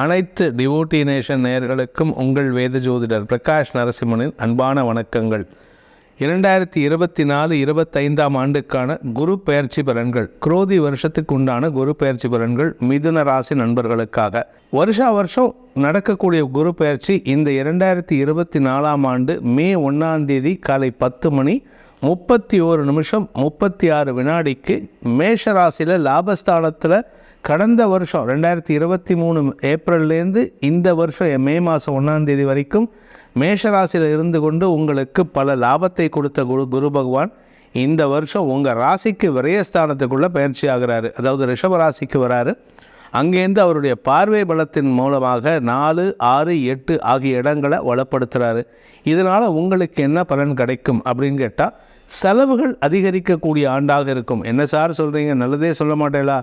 அனைத்து devotee nation நேயர்களுக்கும் உங்கள் வேத ஜோதிடர் பிரகாஷ் நரசிம்மனின் அன்பான வணக்கங்கள். இரண்டாயிரத்தி இருபத்தி நாலு இருபத்தைந்தாம் ஆண்டுக்கான குரு பயிற்சி பலன்கள் குரோதி வருஷத்துக்கு உண்டான குரு பயிற்சி பலன்கள் மிதுன ராசி நண்பர்களுக்காக. வருஷா வருஷம் நடக்கக்கூடிய குரு பயிற்சி இந்த இரண்டாயிரத்தி இருபத்தி நாலாம் ஆண்டு மே ஒன்றாம் தேதி காலை பத்து மணி முப்பத்தி ஓரு நிமிஷம் முப்பத்தி ஆறு வினாடிக்கு மேஷராசியில் லாபஸ்தானத்தில் கடந்த வருஷம் ரெண்டாயிரத்தி இருபத்தி மூணு ஏப்ரல்லேருந்து இந்த வருஷம் மே மாதம் ஒன்றாந்தேதி வரைக்கும் மேஷராசியில் இருந்து கொண்டு உங்களுக்கு பல லாபத்தை கொடுத்த குரு குரு பகவான் இந்த வருஷம் உங்கள் ராசிக்கு விரயஸ்தானத்துக்குள்ளே பயிற்சி ஆகிறாரு. அதாவது ரிஷப ராசிக்கு வராரு. அங்கேருந்து அவருடைய பார்வை பலத்தின் மூலமாக நாலு ஆறு எட்டு ஆகிய இடங்களை வளப்படுத்துகிறாரு இதனால் உங்களுக்கு என்ன பலன் கிடைக்கும் அப்படின்னு கேட்டால் செலவுகள் அதிகரிக்கக்கூடிய ஆண்டாக இருக்கும். என்ன சார் சொல்கிறீங்க நல்லதே சொல்ல மாட்டேலா.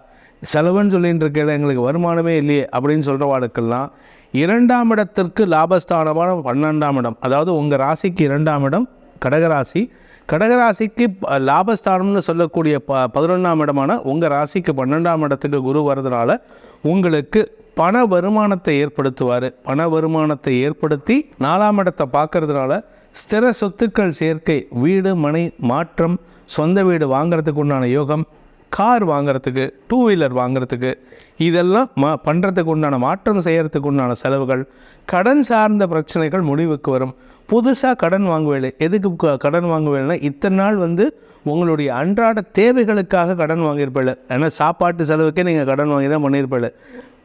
செலவுன்னு சொல்லிட்டு இருக்கையில் எங்களுக்கு வருமானமே இல்லையே அப்படின்னு சொல்கிறவாளுக்கெல்லாம் இரண்டாம் இடத்திற்கு லாபஸ்தானமான பன்னெண்டாம் இடம். அதாவது உங்கள் ராசிக்கு இரண்டாம் இடம் கடகராசி. கடகராசிக்கு ப- லாபஸ்தானம்னு சொல்லக்கூடிய ப பதினொன்றாம் இடமான உங்கள் ராசிக்கு பன்னெண்டாம் இடத்துக்கு குரு வர்றதுனால உங்களுக்கு பண வருமானத்தை ஏற்படுத்துவார். பண வருமானத்தை ஏற்படுத்தி நாலாம் இடத்தை பார்க்கறதுனால ஸ்திர சொத்துக்கள் சேர்க்கை வீடு மனை மாற்றம் சொந்த வீடு வாங்குறதுக்கு உண்டான யோகம் கார் வாங்கிறதுக்கு டூ வீலர் வாங்குறதுக்கு இதெல்லாம் மா பண்ணுறதுக்கு உண்டான மாற்றம் செய்கிறதுக்கு உண்டான செலவுகள் கடன் சார்ந்த பிரச்சனைகள் முடிவுக்கு வரும். புதுசாக கடன் வாங்குவேலை எதுக்கு கடன் வாங்குவேலைனா இத்தனை நாள் வந்து உங்களுடைய அன்றாட தேவைகளுக்காக கடன் வாங்கியிருப்பில்ல ஏன்னா சாப்பாட்டு செலவுக்கே நீங்கள் கடன் வாங்கி தான் பண்ணியிருப்பில்ல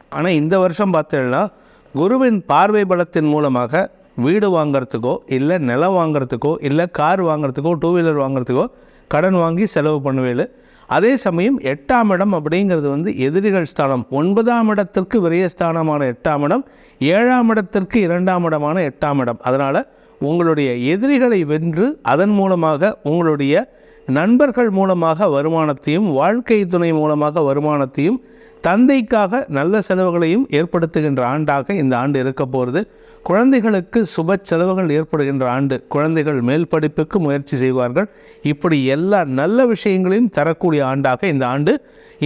ஆனால் இந்த வருஷம் பார்த்தீங்கன்னா குருவின் பார்வை பலத்தின் மூலமாக வீடு வாங்கிறதுக்கோ இல்லை நிலம் வாங்கிறதுக்கோ இல்லை கார் வாங்கிறதுக்கோ டூ வீலர் வாங்கிறதுக்கோ கடன் வாங்கி செலவு பண்ணுவேன் அதே சமயம் எட்டாம் இடம் அப்படிங்கிறது வந்து எதிரிகள் ஸ்தானம். ஒன்பதாம் இடத்திற்கு விரயஸ்தானமான எட்டாம் இடம் ஏழாம் இடத்திற்கு இரண்டாம் இடமான எட்டாம் இடம். அதனால் உங்களுடைய எதிரிகளை வென்று அதன் மூலமாக உங்களுடைய நண்பர்கள் மூலமாக வருமானத்தையும் வாழ்க்கை துணை மூலமாக வருமானத்தையும் தந்தைக்காக நல்ல செலவுகளையும் ஏற்படுத்துகின்ற ஆண்டாக இந்த ஆண்டு இருக்க போகிறது. குழந்தைகளுக்கு சுப செலவுகள் ஏற்படுகின்ற ஆண்டு குழந்தைகள் மேல் படிப்புக்கு முயற்சி செய்வார்கள். இப்படி எல்லா நல்ல விஷயங்களையும் தரக்கூடிய ஆண்டாக இந்த ஆண்டு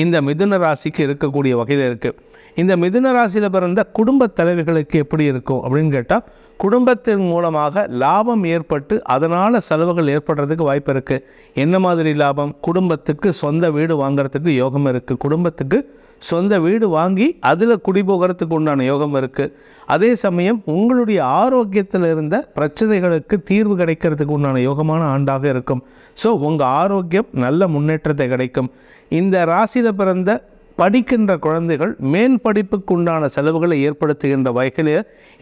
இந்த மிதுன ராசிக்கு இருக்கக்கூடிய வகையில் இருக்குது இந்த மிதுன ராசியில் பிறந்த குடும்ப தலைவிகளுக்கு எப்படி இருக்கும் அப்படின்னு கேட்டால் குடும்பத்தின் மூலமாக லாபம் ஏற்பட்டு அதனால் செலவுகள் ஏற்படுறதுக்கு வாய்ப்பு இருக்குது என்ன மாதிரி லாபம்? குடும்பத்துக்கு சொந்த வீடு வாங்குறதுக்கு யோகம் இருக்குது குடும்பத்துக்கு சொந்த வீடு வாங்கி அதில் குடிபோகிறதுக்கு உண்டான யோகம் இருக்குது அதே சமயம் உங்களுடைய ஆரோக்கியத்தில் இருந்த பிரச்சனைகளுக்கு தீர்வு கிடைக்கிறதுக்கு உண்டான யோகமான ஆண்டாக இருக்கும். ஸோ உங்கள் ஆரோக்கியம் நல்ல முன்னேற்றத்தை கிடைக்கும். இந்த ராசியில் பிறந்த படிக்கின்ற குழந்தைகள் மேல் படிப்புக்கு உண்டான செலவுகளை ஏற்படுத்துகின்ற வகையில்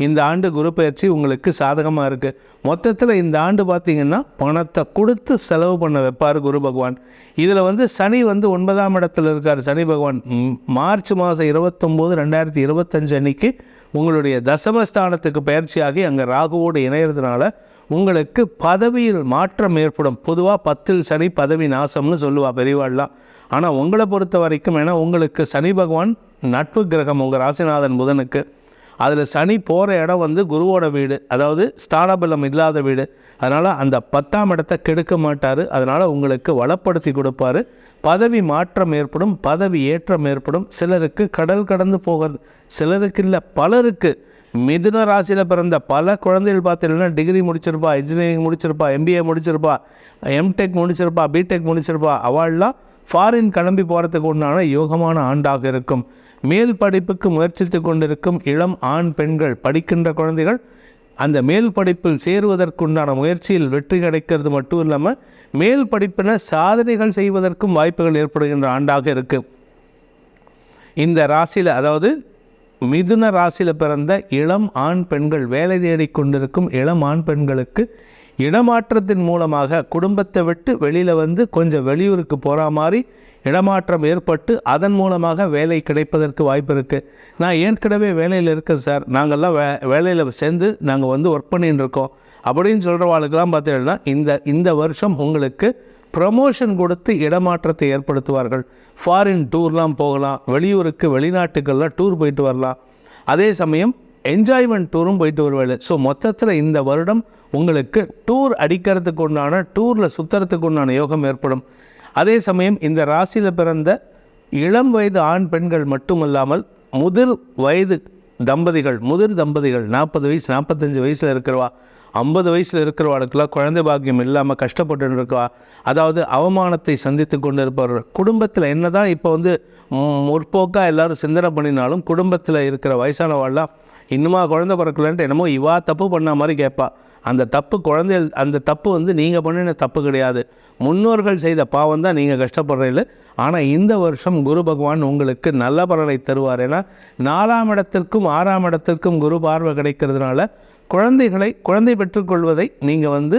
இந்த ஆண்டு குரு பயிற்சி உங்களுக்கு சாதகமாக இருக்குது மொத்தத்தில் இந்த ஆண்டு பார்த்திங்கன்னா பணத்தை கொடுத்து செலவு பண்ண வைப்பார் குரு பகவான். இதில் வந்து சனி வந்து ஒன்பதாம் இடத்துல இருக்கார். சனி பகவான் மார்ச் மாதம் இருபத்தொம்போது ரெண்டாயிரத்தி இருபத்தஞ்சு அன்னைக்கு உங்களுடைய தசமஸ்தானத்துக்கு பயிற்சியாகி அங்கே ராகுவோடு இணையிறதுனால உங்களுக்கு பதவியில் மாற்றம் ஏற்படும். பொதுவாக பத்தில் சனி பதவி நாசம்னு சொல்லுவா பெரியவாள்லாம். ஆனால் உங்களை பொறுத்த வரைக்கும் ஏன்னா உங்களுக்கு சனி பகவான் நட்பு கிரகம் உங்கள் ராசிநாதன் புதனுக்கு. அதில் சனி போகிற இடம் வந்து குருவோட வீடு. அதாவது ஸ்தானபலம் இல்லாத வீடு. அதனால் அந்த பத்தாம் இடத்தை கெடுக்க மாட்டார். அதனால் உங்களுக்கு வளப்படுத்தி கொடுப்பாரு. பதவி மாற்றம் ஏற்படும் பதவி ஏற்றம் ஏற்படும். சிலருக்கு கடல் கடந்து போகிறது. சிலருக்கு இல்லை பலருக்கு மிதுன ராசியில் பிறந்த பல குழந்தைகள் பார்த்தீங்கன்னா டிகிரி முடிச்சிருப்பா இன்ஜினியரிங் முடிச்சிருப்பா எம்பிஏ முடிச்சிருப்பா எம்டெக் முடிச்சிருப்பா பிடெக் முடிச்சிருப்பா. அவள்லாம் ஃபாரின் கிளம்பி போகிறதுக்கு உண்டான யோகமான ஆண்டாக இருக்கும். மேல் படிப்புக்கு முயற்சித்து கொண்டிருக்கும் இளம் ஆண் பெண்கள் படிக்கின்ற குழந்தைகள் அந்த மேல் படிப்பில் சேருவதற்குண்டான முயற்சியில் வெற்றி கிடைக்கிறது மட்டும் இல்லாமல் மேல் படிப்பின சாதனைகள் செய்வதற்கும் வாய்ப்புகள் ஏற்படுகின்ற ஆண்டாக இருக்குது இந்த ராசியில் அதாவது மிதுன ராசியில் பிறந்த இளம் ஆண் பெண்கள் வேலை தேடி கொண்டிருக்கும் இளம் ஆண் பெண்களுக்கு இடமாற்றத்தின் மூலமாக குடும்பத்தை விட்டு வெளியில் வந்து கொஞ்சம் வெளியூருக்கு போகிற மாதிரி இடமாற்றம் ஏற்பட்டு அதன் மூலமாக வேலை கிடைப்பதற்கு வாய்ப்பு இருக்குது நான் ஏற்கனவே வேலையில் இருக்கேன் சார். நாங்கள்லாம் வே வேலையில் சேர்ந்து நாங்கள் வந்து ஒர்க் பண்ணின்னு இருக்கோம். அப்படின்னு சொல்கிறவாளுக்கெல்லாம் பார்த்தீங்கன்னா இந்த இந்த வருஷம் உங்களுக்கு ப்ரமோஷன் கொடுத்து இடமாற்றத்தை ஏற்படுத்துவார்கள். ஃபாரின் டூர்லாம் போகலாம். வெளியூருக்கு வெளிநாட்டுக்கெல்லாம் டூர் போயிட்டு வரலாம். அதே சமயம் என்ஜாய்மெண்ட் டூரும் போயிட்டு வருவாள் ஸோ மொத்தத்தில் இந்த வருடம் உங்களுக்கு டூர் அடிக்கிறதுக்கு உண்டான டூரில் சுற்றுறதுக்கு உண்டான யோகம் ஏற்படும். அதே சமயம் இந்த ராசியில் பிறந்த இளம் வயது ஆண் பெண்கள் மட்டுமல்லாமல் முதிர் வயது தம்பதிகள் முதிர் தம்பதிகள் நாற்பது வயசு நாற்பத்தஞ்சு வயசில் இருக்கிறவா ஐம்பது வயசில் இருக்கிறவாளுக்கெல்லாம் குழந்தை பாக்கியம் இல்லாமல் கஷ்டப்பட்டு இருக்கா அதாவது அவமானத்தை சந்தித்து கொண்டு இருப்பவர்கள் குடும்பத்தில் என்ன தான் இப்போ வந்து முற்போக்காக எல்லாரும் சிந்தனை பண்ணினாலும் குடும்பத்தில் இருக்கிற வயசானவாள்லாம் இன்னுமா குழந்தை பிறக்கலன்ட்டு என்னமோ இவா தப்பு பண்ண மாதிரி கேட்பா அந்த தப்பு குழந்தைகள் அந்த தப்பு வந்து நீங்கள் பண்ணின தப்பு கிடையாது. முன்னோர்கள் செய்த பாவம் தான் நீங்கள் கஷ்டப்படுறீங்கள ஆனால் இந்த வருஷம் குரு பகவான் உங்களுக்கு நல்ல பலனை தருவார். ஏன்னா நாலாம் இடத்திற்கும் ஆறாம் இடத்திற்கும் குரு பார்வை கிடைக்கிறதுனால குழந்தைகளை குழந்தை பெற்றுக்கொள்வதை நீங்கள் வந்து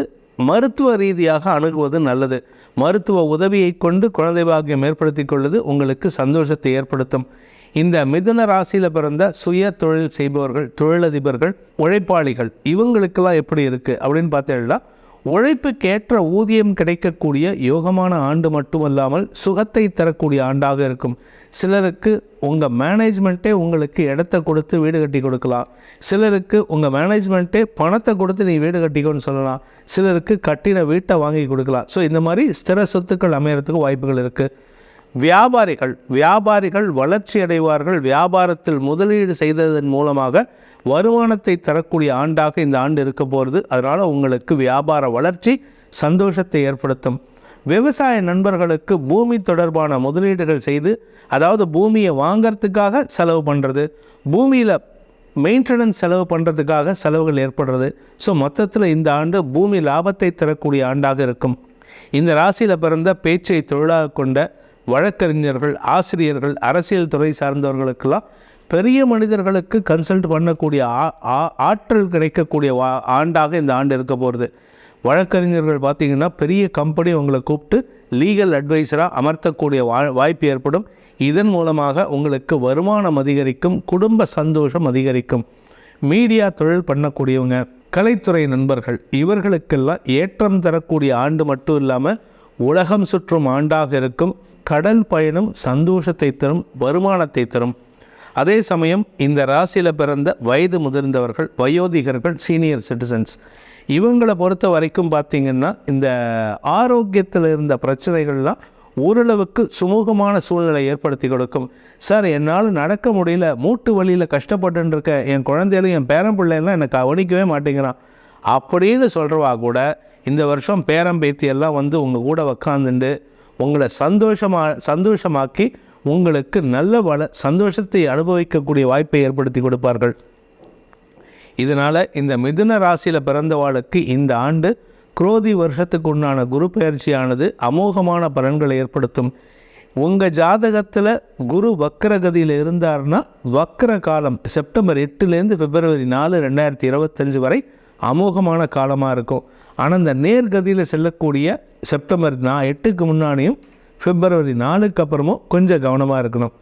மருத்துவ ரீதியாக அணுகுவது நல்லது. மருத்துவ உதவியை கொண்டு குழந்தை பாக்கியம் ஏற்படுத்தி கொள்வது உங்களுக்கு சந்தோஷத்தை ஏற்படுத்தும். இந்த மிதுன ராசியில் பிறந்த சுய தொழில் செய்பவர்கள் தொழிலதிபர்கள் உழைப்பாளிகள் இவங்களுக்கெல்லாம் எப்படி இருக்குது அப்படின்னு பார்த்தீங்கன்னா உழைப்புக்கேற்ற ஊதியம் கிடைக்கக்கூடிய யோகமான ஆண்டு மட்டுமல்லாமல் சுகத்தை தரக்கூடிய ஆண்டாக இருக்கும். சிலருக்கு உங்கள் மேனேஜ்மெண்ட்டே உங்களுக்கு இடத்த கொடுத்து வீடு கட்டி கொடுக்கலாம். சிலருக்கு உங்கள் மேனேஜ்மெண்ட்டே பணத்தை கொடுத்து நீ வீடு கட்டிக்கோன்னு சொல்லலாம். சிலருக்கு கட்டின வீட்டை வாங்கி கொடுக்கலாம். ஸோ இந்த மாதிரி ஸ்திர சொத்துக்கள் அமையறதுக்கு வாய்ப்புகள் இருக்குது வியாபாரிகள் வியாபாரிகள் வளர்ச்சி அடைவார்கள். வியாபாரத்தில் முதலீடு செய்ததன் மூலமாக வருமானத்தை தரக்கூடிய ஆண்டாக இந்த ஆண்டு இருக்க போகிறது அதனால் உங்களுக்கு வியாபார வளர்ச்சி சந்தோஷத்தை ஏற்படுத்தும். விவசாய நண்பர்களுக்கு பூமி தொடர்பான முதலீடுகள் செய்து அதாவது பூமியை வாங்கிறதுக்காக செலவு பண்ணுறது பூமியில் மெயின்டெனன்ஸ் செலவு பண்ணுறதுக்காக செலவுகள் ஏற்படுறது. ஸோ மொத்தத்தில் இந்த ஆண்டு பூமி லாபத்தை தரக்கூடிய ஆண்டாக இருக்கும். இந்த ராசியில் பிறந்த பேச்சை தொழிலாக கொண்ட வழக்கறிஞர்கள் ஆசிரியர்கள் அரசியல் துறை சார்ந்தவர்களுக்கெல்லாம் பெரிய மனிதர்களுக்கு கன்சல்ட் பண்ணக்கூடிய ஆ- ஆ- ஆற்றல் கிடைக்கக்கூடிய வா ஆண்டாக இந்த ஆண்டு இருக்க போகிறது வழக்கறிஞர்கள் பார்த்தீங்கன்னா பெரிய கம்பெனி உங்களை கூப்பிட்டு லீகல் அட்வைஸராக அமர்த்தக்கூடிய வா வாய்ப்பு ஏற்படும். இதன் மூலமாக உங்களுக்கு வருமானம் அதிகரிக்கும் குடும்ப சந்தோஷம் அதிகரிக்கும். மீடியா தொழில் பண்ணக்கூடியவங்க கலைத்துறை நண்பர்கள் இவர்களுக்கெல்லாம் ஏற்றம் தரக்கூடிய ஆண்டு மட்டும் இல்லாமல் உலகம் சுற்றும் ஆண்டாக இருக்கும். கடல் பயணம் சந்தோஷத்தை தரும் வருமானத்தை தரும். அதே சமயம் இந்த ராசியில் பிறந்த வயது முதிர்ந்தவர்கள் வயோதிகர்கள் சீனியர் சிட்டிசன்ஸ் இவங்களை பொறுத்த வரைக்கும் பார்த்திங்கன்னா இந்த ஆரோக்கியத்தில் இருந்த பிரச்சனைகள்லாம் ஓரளவுக்கு சுமூகமான சூழ்நிலை ஏற்படுத்தி கொடுக்கும். சார் என்னால் நடக்க முடியல மூட்டு வழியில் கஷ்டப்பட்டு இருக்க என் குழந்தையிலும் என் பேரன் பிள்ளைலாம் எனக்கு கவனிக்கவே மாட்டேங்கிறான். அப்படின்னு சொல்கிறவா கூட இந்த வருஷம் பேரம்பேத்தி எல்லாம் வந்து உங்கள் கூட உக்காந்துண்டு உங்களை சந்தோஷமாக சந்தோஷமாக்கி உங்களுக்கு நல்ல வள சந்தோஷத்தை அனுபவிக்கக்கூடிய வாய்ப்பை ஏற்படுத்தி கொடுப்பார்கள். இதனால் இந்த மிதுன ராசியில் பிறந்தவாளுக்கு இந்த ஆண்டு குரோதி வருஷத்துக்கு உண்டான குரு பயிற்சியானது அமோகமான பலன்களை ஏற்படுத்தும். உங்கள் ஜாதகத்தில் குரு வக்கரகதியில் இருந்தார்னா வக்கர காலம் செப்டம்பர் எட்டுலேருந்து பிப்ரவரி நாலு ரெண்டாயிரத்தி இருபத்தஞ்சு வரை அமோகமான காலமாக இருக்கும். ஆனால் இந்த நேர்கதியில் செல்லக்கூடிய செப்டம்பர் நான் எட்டுக்கு முன்னாடியும் பிப்ரவரி நாலுக்கு அப்புறமும் கொஞ்சம் கவனமாக இருக்கணும்.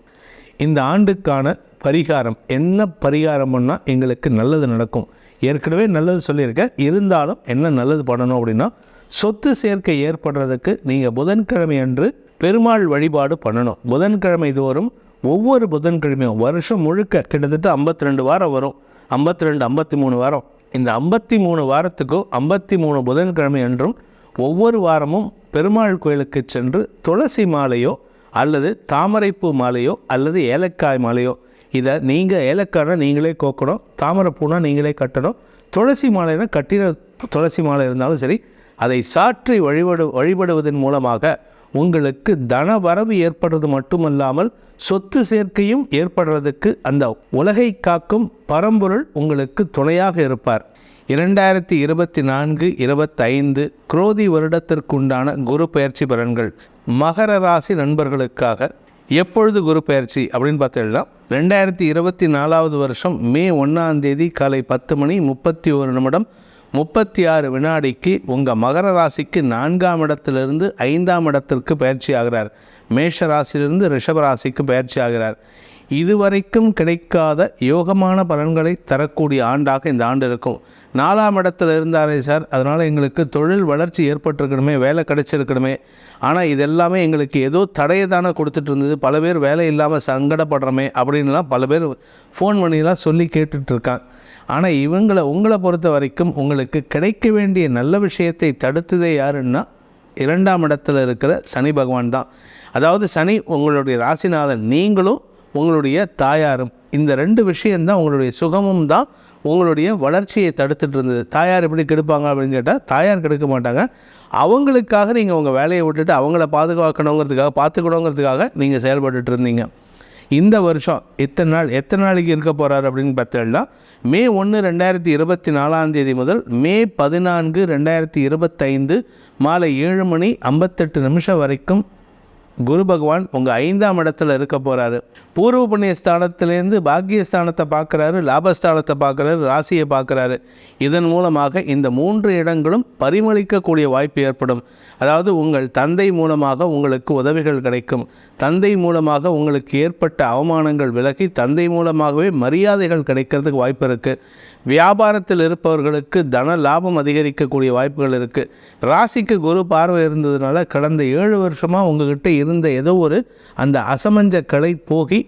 இந்த ஆண்டுக்கான பரிகாரம் என்ன பரிகாரம் பண்ணால் எங்களுக்கு நல்லது நடக்கும். ஏற்கனவே நல்லது சொல்லியிருக்கேன். இருந்தாலும் என்ன நல்லது பண்ணணும் அப்படின்னா சொத்து சேர்க்கை ஏற்படுறதுக்கு நீங்கள் புதன்கிழமை அன்று பெருமாள் வழிபாடு பண்ணணும். புதன்கிழமை தோறும் ஒவ்வொரு புதன்கிழமையும் வருஷம் முழுக்க கிட்டத்தட்ட ஐம்பத்தி ரெண்டு வாரம் வரும். ஐம்பத்தி ரெண்டு ஐம்பத்தி மூணு வாரம். இந்த ஐம்பத்தி மூணு வாரத்துக்கும் ஐம்பத்தி மூணு புதன்கிழமை என்றும் ஒவ்வொரு வாரமும் பெருமாள் கோயிலுக்கு சென்று துளசி மாலையோ அல்லது தாமரைப்பூ மாலையோ அல்லது ஏலக்காய் மாலையோ இதை நீங்கள் ஏலக்காய்னா நீங்களே கோக்கணும் தாமரைப்பூனா நீங்களே கட்டணும் துளசி மாலைனா கட்டின துளசி மாலை இருந்தாலும் சரி அதை சாற்றி வழிபடு வழிபடுவதன் மூலமாக உங்களுக்கு தன வரவு ஏற்படுறது மட்டுமல்லாமல் சொத்து சேர்க்கையும் ஏற்படுறதுக்கு அந்த உலகை காக்கும் பரம்பொருள் உங்களுக்கு துணையாக இருப்பார். இரண்டாயிரத்தி இருபத்தி நான்கு இருபத்தைந்து குரோதி வருடத்திற்குண்டான குரு பயிற்சி பலன்கள் மகர ராசி நண்பர்களுக்காக. எப்பொழுது குரு பயிற்சி அப்படின்னு பார்த்தீங்கன்னா ரெண்டாயிரத்தி இருபத்தி நாலாவது வருஷம் மே ஒன்றாம் தேதி காலை பத்து மணி முப்பத்தி ஒரு நிமிடம் முப்பத்தி ஆறு வினாடிக்கு உங்கள் மகர ராசிக்கு நான்காம் இடத்திலிருந்து ஐந்தாம் இடத்திற்கு பயிற்சி ஆகிறார். மேஷ ராசியிலிருந்து ரிஷப ராசிக்கு பயிற்சி ஆகிறார். இதுவரைக்கும் கிடைக்காத யோகமான பலன்களை தரக்கூடிய ஆண்டாக இந்த ஆண்டு இருக்கும். நாலாம் இடத்துல இருந்தாரே சார் அதனால் எங்களுக்கு தொழில் வளர்ச்சி ஏற்பட்டிருக்கணுமே வேலை கிடைச்சிருக்கணுமே. ஆனால் இதெல்லாமே எங்களுக்கு ஏதோ தடையை தானே கொடுத்துட்டு இருந்தது. பல பேர் வேலை இல்லாமல் சங்கடப்படுறோமே அப்படின்லாம் பல பேர் ஃபோன் பண்ணிலாம் சொல்லி கேட்டுட்ருக்கான் ஆனால் இவங்களை உங்களை பொறுத்த வரைக்கும் உங்களுக்கு கிடைக்க வேண்டிய நல்ல விஷயத்தை தடுத்ததே யாருன்னா இரண்டாம் இடத்துல இருக்கிற சனி பகவான் தான். அதாவது சனி உங்களுடைய ராசிநாதன் நீங்களும் உங்களுடைய தாயாரும். இந்த ரெண்டு விஷயம்தான் உங்களுடைய சுகமும் தான் உங்களுடைய வளர்ச்சியை தடுத்துட்டு இருந்தது. தாயார் எப்படி கெடுப்பாங்க அப்படின்னு கேட்டால் தாயார் கெடுக்க மாட்டாங்க. அவங்களுக்காக நீங்கள் உங்கள் வேலையை விட்டுட்டு அவங்கள பாதுகாக்கணுங்கிறதுக்காக பார்த்துக்கணுங்கிறதுக்காக நீங்கள் செயல்பட்டுட்டு இருந்தீங்க. இந்த வருஷம் எத்தனை நாள் எத்தனை நாளைக்கு இருக்க போகிறார் அப்படின்னு பார்த்தீங்கன்னா மே ஒன்று ரெண்டாயிரத்தி இருபத்தி நாலாம் தேதி முதல் மே பதினான்கு ரெண்டாயிரத்தி இருபத்தைந்து மாலை ஏழு மணி ஐம்பத்தெட்டு நிமிஷம் வரைக்கும் குரு பகவான் உங்கள் ஐந்தாம் இடத்துல இருக்க போகிறாரு பூர்வ புண்ணிய ஸ்தானத்திலேருந்து பாக்கியஸ்தானத்தை பார்க்குறாரு லாபஸ்தானத்தை பார்க்குறாரு ராசியை பார்க்குறாரு. இதன் மூலமாக இந்த மூன்று இடங்களும் பரிமளிக்கக்கூடிய வாய்ப்பு ஏற்படும். அதாவது உங்கள் தந்தை மூலமாக உங்களுக்கு உதவிகள் கிடைக்கும். தந்தை மூலமாக உங்களுக்கு ஏற்பட்ட அவமானங்கள் விலகி தந்தை மூலமாகவே மரியாதைகள் கிடைக்கிறதுக்கு வாய்ப்பு இருக்குது வியாபாரத்தில் இருப்பவர்களுக்கு தன லாபம் அதிகரிக்கக்கூடிய வாய்ப்புகள் இருக்குது ராசிக்கு குரு பார்வை இருந்ததுனால கடந்த ஏழு வருஷமாக உங்ககிட்ட இருந்த ஏதோ ஒரு அந்த அசமஞ்ச கலை போகி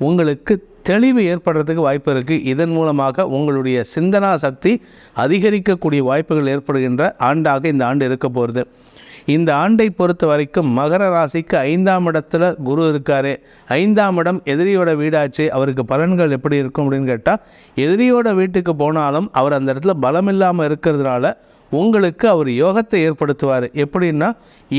உங்களுக்கு தெளிவு ஏற்படுறதுக்கு வாய்ப்பு இருக்குது இதன் மூலமாக உங்களுடைய சிந்தனா சக்தி அதிகரிக்கக்கூடிய வாய்ப்புகள் ஏற்படுகின்ற ஆண்டாக இந்த ஆண்டு இருக்க போகிறது இந்த ஆண்டை பொறுத்த வரைக்கும் மகர ராசிக்கு ஐந்தாம் இடத்துல குரு இருக்காரு. ஐந்தாம் இடம் எதிரியோட வீடாச்சு. அவருக்கு பலன்கள் எப்படி இருக்கும் அப்படின்னு கேட்டால் எதிரியோட வீட்டுக்கு போனாலும் அவர் அந்த இடத்துல பலம் இல்லாமல் இருக்கிறதுனால உங்களுக்கு அவர் யோகத்தை ஏற்படுத்துவார். எப்படின்னா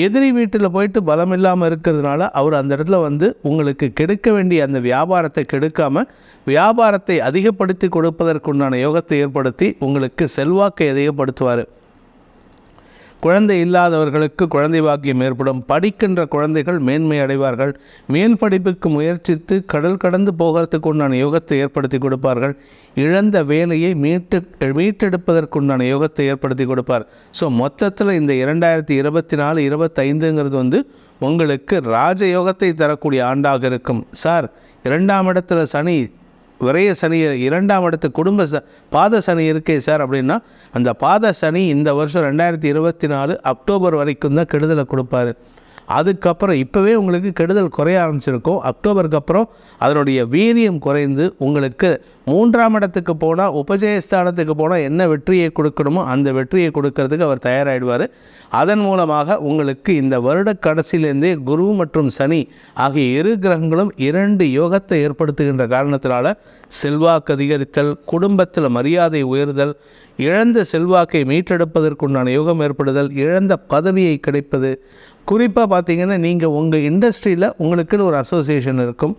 எதிரி வீட்டில் போயிட்டு பலம் இல்லாமல் இருக்கிறதுனால அவர் அந்த இடத்துல வந்து உங்களுக்கு கெடுக்க வேண்டிய அந்த வியாபாரத்தை கெடுக்காமல் வியாபாரத்தை அதிகப்படுத்தி கொடுப்பதற்குண்டான யோகத்தை ஏற்படுத்தி உங்களுக்கு செல்வாக்கை அதிகப்படுத்துவார். குழந்தை இல்லாதவர்களுக்கு குழந்தை பாக்கியம் ஏற்படும். படிக்கின்ற குழந்தைகள் மேன்மை அடைவார்கள். மேல் படிப்புக்கு முயற்சித்து கடல் கடந்து போகிறதுக்கு உண்டான யோகத்தை ஏற்படுத்தி கொடுப்பார்கள். இழந்த வேலையை மீட்டு மீட்டெடுப்பதற்குண்டான யோகத்தை ஏற்படுத்தி கொடுப்பார். ஸோ மொத்தத்தில் இந்த இரண்டாயிரத்தி இருபத்தி நாலு இருபத்தைந்துங்கிறது வந்து உங்களுக்கு ராஜயோகத்தை தரக்கூடிய ஆண்டாக இருக்கும். சார் இரண்டாம் இடத்துல சனி விரைய சனி இரண்டாம் இடத்து குடும்ப ச பாத சனி இருக்கே சார் அப்படின்னா அந்த பாத சனி இந்த வருஷம் ரெண்டாயிரத்தி இருபத்தி நாலு அக்டோபர் வரைக்கும் தான் கெடுதலை கொடுப்பாரு. அதுக்கப்புறம் இப்போவே உங்களுக்கு கெடுதல் குறைய ஆரம்பிச்சிருக்கும். அக்டோபருக்கு அப்புறம் அதனுடைய வீரியம் குறைந்து உங்களுக்கு மூன்றாம் இடத்துக்கு போனால் உபஜயஸ்தானத்துக்கு போனால் என்ன வெற்றியை கொடுக்கணுமோ அந்த வெற்றியை கொடுக்கறதுக்கு அவர் தயாராகிடுவார் அதன் மூலமாக உங்களுக்கு இந்த வருட கடைசியிலேருந்தே குரு மற்றும் சனி ஆகிய இரு கிரகங்களும் இரண்டு யோகத்தை ஏற்படுத்துகின்ற காரணத்தினால செல்வாக்கு அதிகரித்தல் குடும்பத்தில் மரியாதை உயர்தல் இழந்த செல்வாக்கை மீட்டெடுப்பதற்குண்டான யோகம் ஏற்படுதல் இழந்த பதவியை கிடைப்பது குறிப்பாக பார்த்தீங்கன்னா நீங்கள் உங்கள் இண்டஸ்ட்ரியில் உங்களுக்குன்னு ஒரு அசோசியேஷன் இருக்கும்.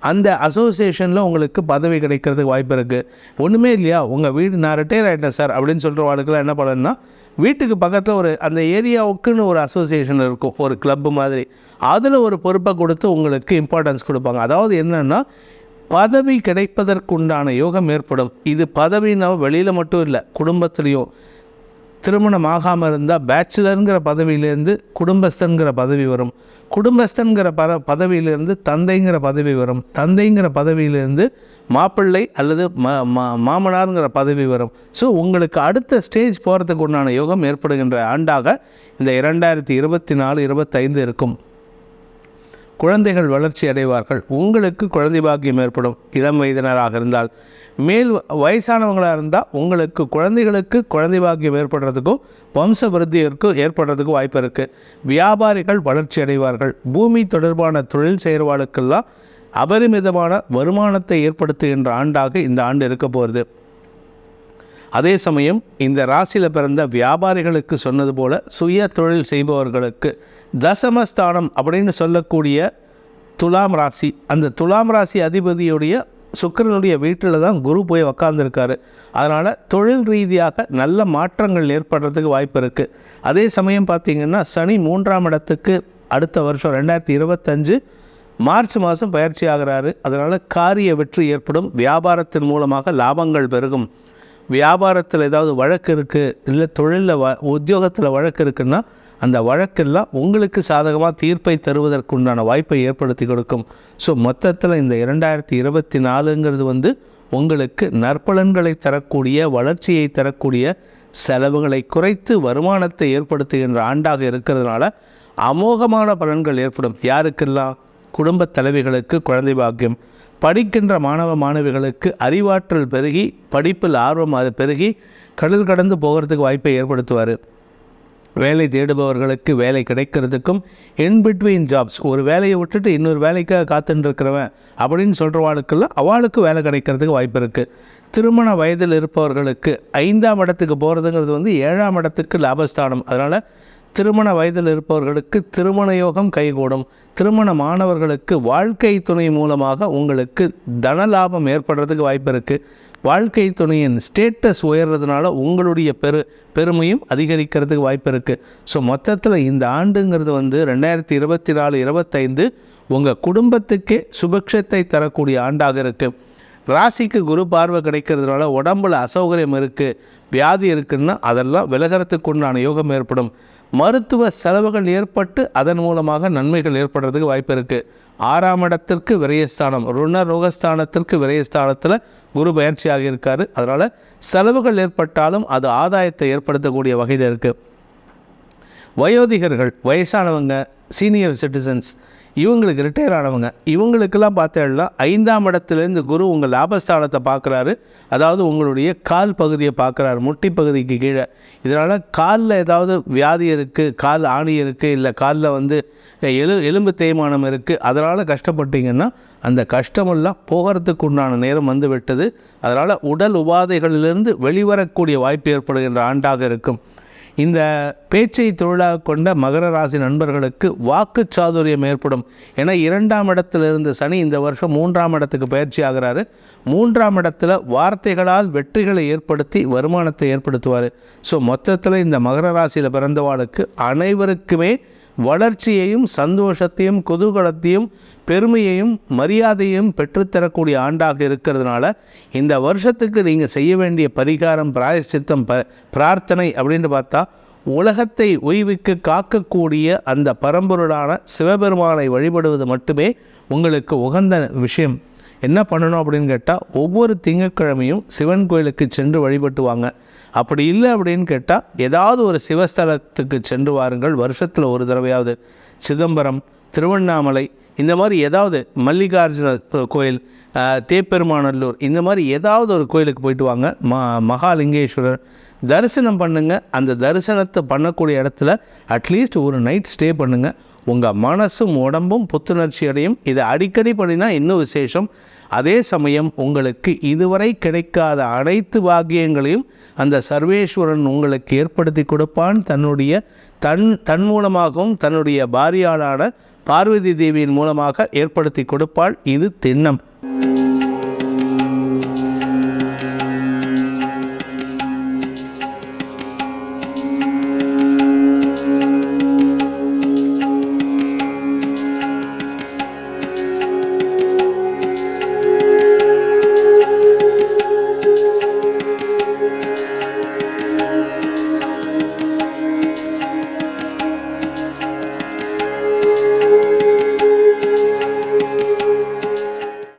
அந்த அசோசியேஷனில் உங்களுக்கு பதவி கிடைக்கிறதுக்கு வாய்ப்பு இருக்குது ஒன்றுமே இல்லையா? உங்கள் வீடு நான் ரிட்டையர் ஆகிட்டேன் சார் அப்படின்னு சொல்கிற வாழ்க்கெல்லாம் என்ன பண்ணணும்னா வீட்டுக்கு பக்கத்தில் ஒரு அந்த ஏரியாவுக்குன்னு ஒரு அசோசியேஷன் இருக்கும். ஒரு கிளப்பு மாதிரி. அதில் ஒரு பொறுப்பை கொடுத்து உங்களுக்கு இம்பார்ட்டன்ஸ் கொடுப்பாங்க. அதாவது என்னென்னா பதவி கிடைப்பதற்குண்டான யோகம் ஏற்படும். இது பதவின்னா வெளியில் மட்டும் இல்லை குடும்பத்துலேயும். திருமணம் ஆகாமல் இருந்தால் பேச்சுலருங்கிற பதவியிலேருந்து குடும்பஸ்தன்கிற பதவி வரும். குடும்பஸ்தன்கிற பத பதவியிலேருந்து தந்தைங்கிற பதவி வரும். தந்தைங்கிற பதவியிலேருந்து மாப்பிள்ளை அல்லது ம மா மாமனாருங்கிற பதவி வரும். ஸோ உங்களுக்கு அடுத்த ஸ்டேஜ் போகிறதுக்கு உண்டான யோகம் ஏற்படுகின்ற ஆண்டாக இந்த இரண்டாயிரத்தி இருபத்தி நாலு இருபத்தைந்து இருக்கும். குழந்தைகள் வளர்ச்சி அடைவார்கள். உங்களுக்கு குழந்தை பாக்கியம் ஏற்படும். இளம் வயதினராக இருந்தால் மேல் வயசானவங்களாக இருந்தால் உங்களுக்கு குழந்தைகளுக்கு குழந்தை பாக்கியம் ஏற்படுறதுக்கும் வம்ச விருத்திக்கு ஏற்படுறதுக்கும் வாய்ப்பு இருக்குது வியாபாரிகள் வளர்ச்சி அடைவார்கள். பூமி தொடர்பான தொழில் செயற்பாடுக்கெல்லாம் அபரிமிதமான வருமானத்தை ஏற்படுத்துகின்ற ஆண்டாக இந்த ஆண்டு இருக்க போகிறது அதே சமயம் இந்த ராசியில் பிறந்த வியாபாரிகளுக்கு சொன்னது போல சுய தொழில் செய்பவர்களுக்கு தசமஸ்தானம் அப்படின்னு சொல்லக்கூடிய துலாம் ராசி. அந்த துலாம் ராசி அதிபதியுடைய சுக்கரனுடைய வீட்டில் தான் குரு போய் உக்காந்துருக்காரு. அதனால் தொழில் ரீதியாக நல்ல மாற்றங்கள் ஏற்படுறதுக்கு வாய்ப்பு இருக்குது அதே சமயம் பார்த்திங்கன்னா சனி மூன்றாம் இடத்துக்கு அடுத்த வருஷம் ரெண்டாயிரத்தி இருபத்தஞ்சு மார்ச் மாதம் பயிற்சி ஆகிறாரு. அதனால் காரிய வெற்றி ஏற்படும். வியாபாரத்தின் மூலமாக லாபங்கள் பெருகும். வியாபாரத்தில் ஏதாவது வழக்கு இருக்குது இல்லை தொழிலில் வ உத்தியோகத்தில் வழக்கு இருக்குன்னா அந்த வழக்கெல்லாம் உங்களுக்கு சாதகமாக தீர்ப்பை தருவதற்குண்டான வாய்ப்பை ஏற்படுத்தி கொடுக்கும். ஸோ மொத்தத்தில் இந்த இரண்டாயிரத்தி இருபத்தி நாலுங்கிறது வந்து உங்களுக்கு நற்பலன்களை தரக்கூடிய வளர்ச்சியை தரக்கூடிய செலவுகளை குறைத்து வருமானத்தை ஏற்படுத்துகின்ற ஆண்டாக இருக்கிறதுனால அமோகமான பலன்கள் ஏற்படும். யாருக்கெல்லாம்? குடும்பத் தலைவிகளுக்கு குழந்தை பாக்கியம். படிக்கின்ற மாணவ மாணவிகளுக்கு அறிவாற்றல் பெருகி படிப்பில் ஆர்வம் அது பெருகி கடல் கடந்து போகிறதுக்கு வாய்ப்பை ஏற்படுத்துவார். வேலை தேடுபவர்களுக்கு வேலை கிடைக்கிறதுக்கும் இன் பிட்வீன் ஜாப்ஸ் ஒரு வேலையை விட்டுட்டு இன்னொரு வேலைக்காக காத்துட்டுருக்கிறவன் அப்படின்னு சொல்கிறவாளுக்கெல்லாம் அவளுக்கு வேலை கிடைக்கிறதுக்கு வாய்ப்பு இருக்குது திருமண வயதில் இருப்பவர்களுக்கு ஐந்தாம் இடத்துக்கு போகிறதுங்கிறது வந்து ஏழாம் இடத்துக்கு லாபஸ்தானம். அதனால் திருமண வயதில் இருப்பவர்களுக்கு திருமண யோகம் கைகூடும். திருமண மாணவர்களுக்கு வாழ்க்கை துணை மூலமாக உங்களுக்கு தன லாபம் ஏற்படுறதுக்கு வாய்ப்பு இருக்குது வாழ்க்கை துணையின் ஸ்டேட்டஸ் உயர்றதுனால உங்களுடைய பெரு பெருமையும் அதிகரிக்கிறதுக்கு வாய்ப்பு இருக்குது ஸோ மொத்தத்தில் இந்த ஆண்டுங்கிறது வந்து ரெண்டாயிரத்தி இருபத்தி நாலு இருபத்தைந்து உங்கள் குடும்பத்துக்கே சுபக்ஷத்தை தரக்கூடிய ஆண்டாக இருக்குது ராசிக்கு குரு பார்வை கிடைக்கிறதுனால உடம்புல அசௌகரியம் இருக்குது வியாதி இருக்குன்னா அதெல்லாம் விலகிறதுக்கு உண்டான யோகம் ஏற்படும். மருத்துவ செலவுகள் ஏற்பட்டு அதன் மூலமாக நன்மைகள் ஏற்படுறதுக்கு வாய்ப்பு இருக்குது ஆறாம் இடத்திற்கு விரயஸ்தானம் ருண ரோகஸ்தானத்திற்கு விரயஸ்தானத்தில் குரு பயிற்சியாக இருக்கார். அதனால் செலவுகள் ஏற்பட்டாலும் அது ஆதாயத்தை ஏற்படுத்தக்கூடிய வகையில் இருக்குது வயோதிகர்கள் வயசானவங்க சீனியர் சிட்டிசன்ஸ் இவங்களுக்கு ரிட்டையர் ஆனவங்க இவங்களுக்கெல்லாம் பார்த்தேன்னா ஐந்தாம் இடத்துலேருந்து குரு உங்கள் லாபஸ்தானத்தை பார்க்குறாரு. அதாவது உங்களுடைய கால் பகுதியை பார்க்குறாரு முட்டி பகுதிக்கு கீழே. இதனால் காலில் ஏதாவது வியாதி இருக்குது கால் ஆணி இருக்குது இல்லை காலில் வந்து எலு எலும்பு தேய்மானம் இருக்குது அதனால் கஷ்டப்பட்டீங்கன்னா அந்த கஷ்டமெல்லாம் போகிறதுக்கு உண்டான நேரம் வந்து விட்டது. அதனால் உடல் உபாதைகளிலிருந்து வெளிவரக்கூடிய வாய்ப்பு ஏற்படுகின்ற ஆண்டாக இருக்கும். இந்த பேச்சை தொழிலாக கொண்ட மகர ராசி நண்பர்களுக்கு வாக்கு சாதுரியம் ஏற்படும். ஏன்னா இரண்டாம் இடத்துல இருந்து சனி இந்த வருஷம் மூன்றாம் இடத்துக்கு பயிற்சி ஆகிறாரு. மூன்றாம் இடத்துல வார்த்தைகளால் வெற்றிகளை ஏற்படுத்தி வருமானத்தை ஏற்படுத்துவார். ஸோ மொத்தத்தில் இந்த மகர ராசியில் பிறந்தவாளுக்கு அனைவருக்குமே வளர்ச்சியையும் சந்தோஷத்தையும் குதூகலத்தையும் பெருமையையும் மரியாதையும் பெற்றுத்தரக்கூடிய ஆண்டாக இருக்கிறதுனால இந்த வருஷத்துக்கு நீங்கள் செய்ய வேண்டிய பரிகாரம் பிராயசித்தம் ப பிரார்த்தனை அப்படின்னு பார்த்தா உலகத்தை ஓய்வுக்கு காக்கக்கூடிய அந்த பரம்பொருளான சிவபெருமானை வழிபடுவது மட்டுமே உங்களுக்கு உகந்த விஷயம். என்ன பண்ணணும் அப்படின்னு கேட்டால் ஒவ்வொரு திங்கட்கிழமையும் சிவன் கோயிலுக்கு சென்று வழிபட்டு வாங்க அப்படி இல்லை அப்படின்னு கேட்டால் ஏதாவது ஒரு சிவஸ்தலத்துக்கு சென்று வாருங்கள். வருஷத்தில் ஒரு தடவையாவது சிதம்பரம் திருவண்ணாமலை இந்த மாதிரி ஏதாவது மல்லிகார்ஜுன கோயில் தேப்பெருமானல்லூர் தேப்பெருமாநல்லூர் இந்த மாதிரி ஏதாவது ஒரு கோயிலுக்கு போயிட்டு வாங்க. ம மகாலிங்கேஸ்வரர் தரிசனம் பண்ணுங்கள் அந்த தரிசனத்தை பண்ணக்கூடிய இடத்துல அட்லீஸ்ட் ஒரு நைட் ஸ்டே பண்ணுங்கள் உங்கள் மனசும் உடம்பும் புத்துணர்ச்சி அடையும். இதை அடிக்கடி பண்ணினா இன்னும் விசேஷம். அதே சமயம் உங்களுக்கு இதுவரை கிடைக்காத அனைத்து பாக்கியங்களையும் அந்த சர்வேஸ்வரன் உங்களுக்கு ஏற்படுத்தி கொடுப்பான். தன்னுடைய தன் தன் மூலமாகவும் தன்னுடைய பாரியாளான பார்வதி தேவியின் மூலமாக ஏற்படுத்தி கொடுப்பாள். இது திண்ணம்.